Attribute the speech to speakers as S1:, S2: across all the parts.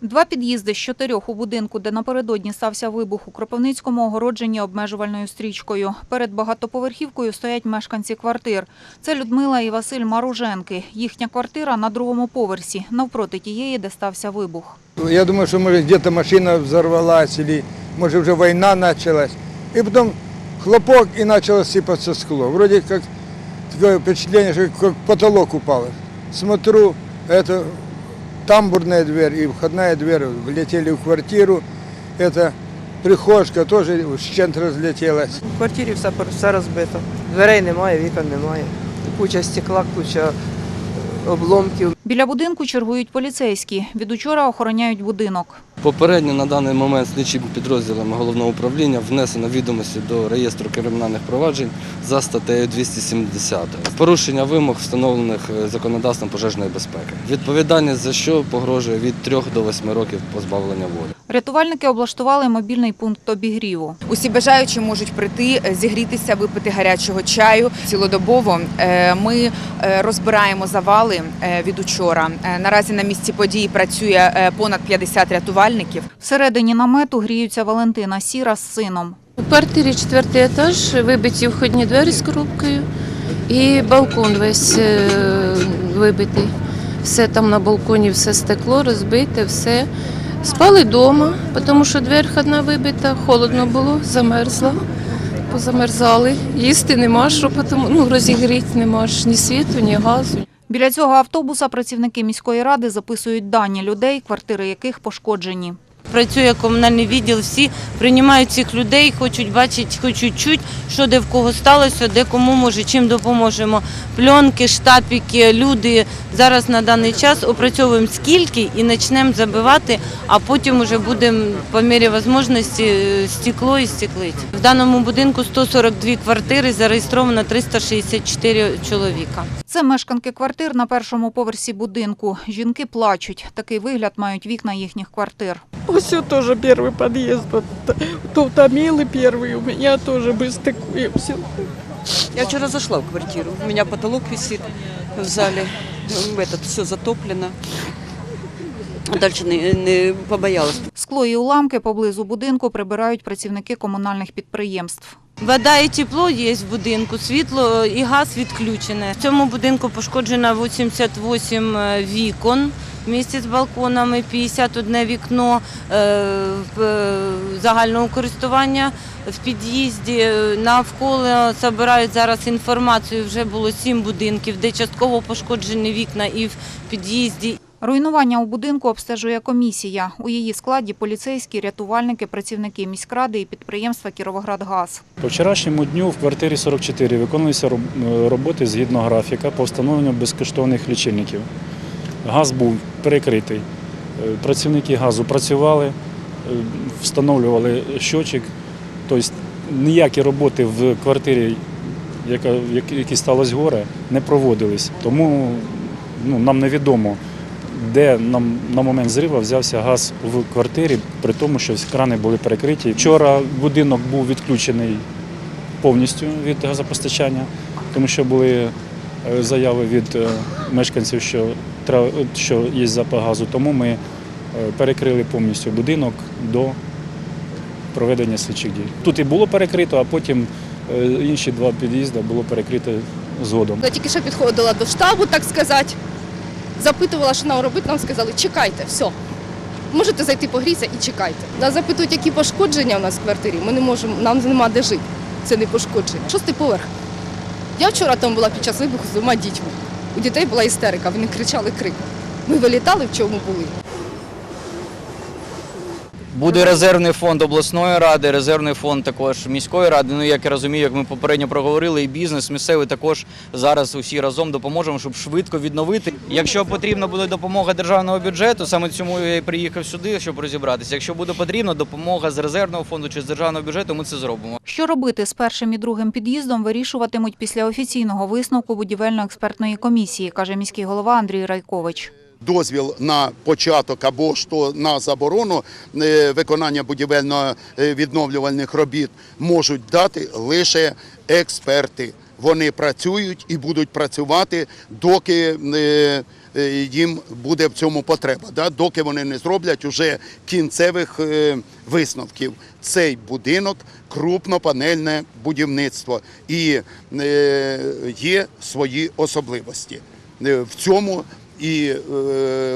S1: Два під'їзди з чотирьох у будинку, де напередодні стався вибух у Кропивницькому, огороджені обмежувальною стрічкою. Перед багатоповерхівкою стоять мешканці квартир. Це Людмила і Василь Маруженки. Їхня квартира на другому поверсі, навпроти тієї, де стався вибух.
S2: Я думаю, что может где-то машина взорвалась или может уже война началась. И потом хлопок и начало сыпаться скlo. Вроде как такое впечатление, что как потолок упал. Смотрю, это тамбурная дверь и входная дверь влетели в квартиру. Это прихожка тоже вщент разлетелась.
S3: В квартирі все, все розбито. Дверей немає, вікон немає. Куча стекла, куча е, обломків.
S1: Біля будинку чергують поліцейські. Від учора охороняють будинок.
S4: Попередньо на даний момент слідчим підрозділами головного управління внесено відомості до реєстру кримінальних проваджень за статтею 270. Порушення вимог, встановлених е, законодавством пожежної безпеки. Відповідальність за що погрожує від 3 до 8 років позбавлення волі.
S1: Рятувальники облаштували мобільний пункт обігріву.
S5: Усі бажаючі можуть прийти, е, зігрітися, випити гарячого чаю цілодобово. Е, Ми розбираємо завали від учора. Наразі на місці події працює понад 50 рятувальників.
S1: Всередині намету гріються Валентина Сіра з сином.
S6: У квартирі четвертий етаж, вибиті входні двері з коробкою і балкон весь е, вибитий. Все там на балконі, все стекло, розбите, все. Спали вдома, тому що двері одна вибита, холодно було, замерзла, позамерзали. Їсти нема що, тому, ну, розігріти нема ж ні світу, ні газу.
S1: Біля цього автобуса працівники міської ради записують дані людей, квартири яких пошкоджені.
S7: Працює комунальний відділ, всі приймають цих людей, хочуть бачити, хочуть чути, що де в кого сталося, де кому може, чим допоможемо. Пленки, штапики, люди. Зараз на даний час опрацьовуємо скільки і почнемо забивати, а потім вже будемо по мірі можливості е, стекло і стеклить. В даному будинку 142 квартири, зареєстровано 364 чоловіка.
S1: Це мешканки квартир на першому поверсі будинку. Жінки плачуть. Такий вигляд мають вікна їхніх квартир
S8: Все тоже первый подъезд. Вот, то утомилы первый, у меня тоже мы стыкуемся.
S9: Я вчера зашла в квартиру. У меня потолок висит в зале. М, Этот все затоплено. Дальше не, не побоялась.
S1: Скло і уламки поблизу будинку прибирають працівники комунальних підприємств.
S7: Вода і тепло є в будинку, світло і газ відключене. В цьому будинку пошкоджено 88 вікон місті з балконами, 51 вікно е, в- е, загального користування в під'їзді. Навколо збирають зараз інформацію. Вже було 7 будинків, де частково пошкоджені вікна і в під'їзді,
S1: Руйнування у будинку обстежує комісія. У її складі поліцейські, рятувальники, працівники міськради і підприємства «Кіровоградгаз».
S10: По вчорашньому дню в квартирі 44 виконувалися роб- е, роботи згідно графіка по встановленню безкоштовних лічильників. Газ був перекритий. Е, Працівники газу працювали, е, встановлювали щочик. Тобто ніякі роботи в квартирі, яка, в сталося горе, не проводились. Тому ну, нам невідомо, де нам на момент зриву взявся газ в квартирі, при тому, що крани були перекриті. Вчора будинок був відключений повністю від газопостачання, тому що були е, заяви від мешканців, що що є запах газу. Тому ми е, перекрили повністю будинок до проведення слідчих дій. Тут і було перекрито, а потім е, інші два під'їзди було перекрито згодом.
S11: Я тільки що підходила до штабу, так сказати, запитувала, що нам робити, нам сказали, чекайте, все. Можете зайти погрітися і чекайте. Нас запитують, які пошкодження у нас в квартирі. Ми не можемо, нам нема де жити. Це не пошкодження. Шостий поверх. Я вчора там була під час вибуху з двома дітьми. У дітей була істерика, вони кричали крик. Ми вилітали, в чому були.
S12: Буде резервний фонд обласної ради, резервний фонд також міської ради. Ну як я розумію, як ми попередньо проговорили, і бізнес місцевий також зараз усі разом допоможемо, щоб швидко відновити. Якщо потрібна буде допомога державного бюджету, саме цьому я і приїхав сюди, щоб розібратися. Якщо буде потрібна допомога з резервного фонду чи з державного бюджету, ми це зробимо.
S1: Що робити з першим і другим під'їздом, вирішуватимуть після офіційного висновку будівельно-експертної комісії, каже міський голова Андрій Райкович.
S13: Дозвіл на початок або то на заборону е, виконання будівельно-відновлювальних робіт можуть дати лише експерти. Вони працюють і будуть працювати, доки е, е, їм буде в цьому потреба, да, доки вони не зроблять уже кінцевих висновків. Цей будинок крупнопанельне будівництво і є свої особливості. В цьому і е,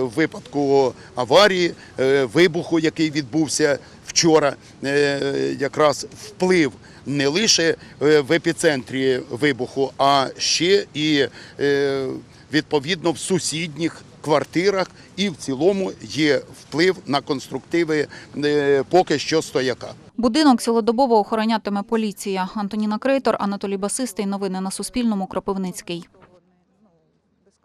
S13: в випадку аварії, е, вибуху, який відбувся вчора, е, якраз вплив не лише е, в епіцентрі вибуху, а ще і е, відповідно в сусідніх квартирах, і в цілому є вплив на конструктиви е, поки що стояка.
S1: Будинок цілодобово охоронятиме поліція. Антоніна Крейтор, Анатолій Басистий. Новини на Суспільному. Кропивницький.